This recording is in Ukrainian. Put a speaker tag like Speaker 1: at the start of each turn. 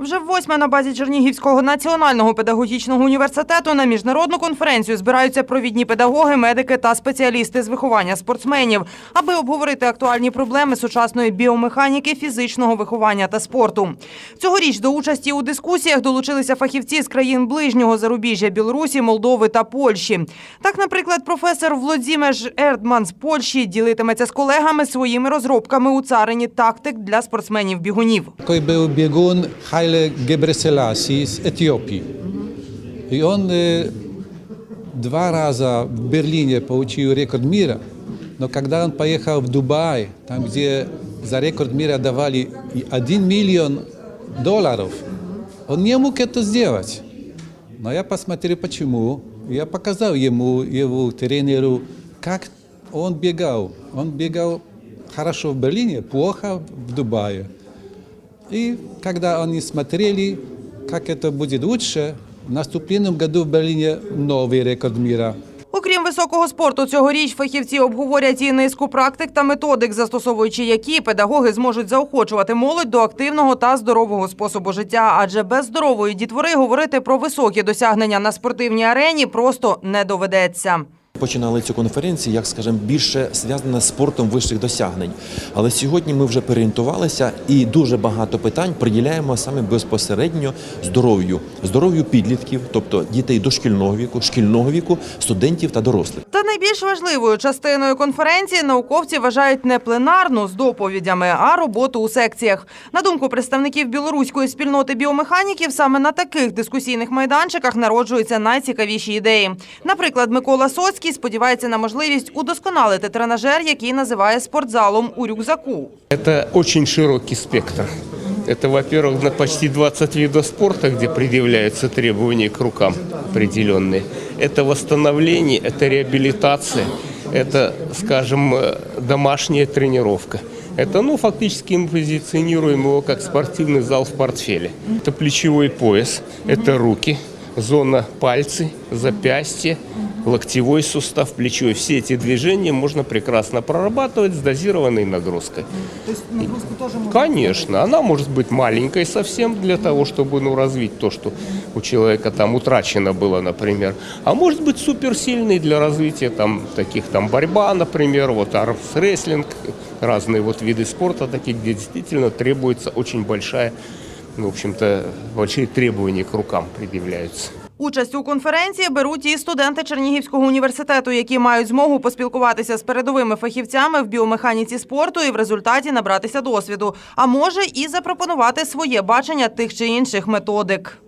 Speaker 1: Вже восьме на базі Чернігівського національного педагогічного університету на міжнародну конференцію збираються провідні педагоги, медики та спеціалісти з виховання спортсменів, аби обговорити актуальні проблеми сучасної біомеханіки, фізичного виховання та спорту. Цьогоріч до участі у дискусіях долучилися фахівці з країн ближнього зарубіжжя Білорусі, Молдови та Польщі. Так, наприклад, професор Влодзімеш Ердман з Польщі ділитиметься з колегами своїми розробками у царині тактик для спортсменів-бігунів.
Speaker 2: Такой był biegun Haile Gebrselassie z Etiopii. I on dwa raza w Berlinie получил рекорд мира, но когда он поехал в Дубай, там, где за рекорд мира давали и 1 миллион долларов, он не мог это сделать. Но я посмотрел, почему. Я показал ему, его тренеру, как он бегал. Он бегал хорошо в Берлине, плохо в Дубае. И когда они смотрели, как это будет лучше, в наступленном году в Берлине новый рекорд мира.
Speaker 1: Окрім високого спорту, цьогоріч фахівці обговорять і низку практик та методик, застосовуючи які педагоги зможуть заохочувати молодь до активного та здорового способу життя. Адже без здорової дітвори говорити про високі досягнення на спортивній арені просто не доведеться.
Speaker 3: Починали цю конференцію, як скажемо, більше зв'язана з спортом вищих досягнень. Але сьогодні ми вже переорієнтувалися і дуже багато питань приділяємо саме безпосередньо здоров'ю, здоров'ю підлітків, тобто дітей дошкільного віку, шкільного віку, студентів та дорослих.
Speaker 1: Та найбільш важливою частиною конференції науковці вважають не пленарну з доповідями, а роботу у секціях. На думку представників білоруської спільноти біомеханіків, саме на таких дискусійних майданчиках народжуються найцікавіші ідеї. Наприклад, Микола Соцький сподівається на можливість удосконалити тренажер, який називає спортзалом у рюкзаку.
Speaker 4: Это очень широкий спектр. Это, во-первых, на почти 20 видов спорта, где предъявляются требования к рукам определенные. Это восстановление, это реабилитация, это, скажем, э, домашняя тренировка. Это, ну, фактически мы позиционируем его как спортивный зал в портфеле. Это плечевой пояс, это руки, зона пальцы, запястье, локтевой сустав, плечевой. Все эти движения можно прекрасно прорабатывать с дозированной нагрузкой. Конечно, она может быть маленькой совсем для того, чтобы ну, развить то, что у человека там утрачено было, например. А может быть суперсильной для развития там таких там борьба, например, вот армс-рестлинг, разные вот виды спорта такие, где действительно требуется очень большая, ну, в общем-то, большие требования к рукам предъявляются.
Speaker 1: Участь у конференції беруть і студенти Чернігівського університету, які мають змогу поспілкуватися з передовими фахівцями в біомеханіці спорту і в результаті набратися досвіду. А може і запропонувати своє бачення тих чи інших методик.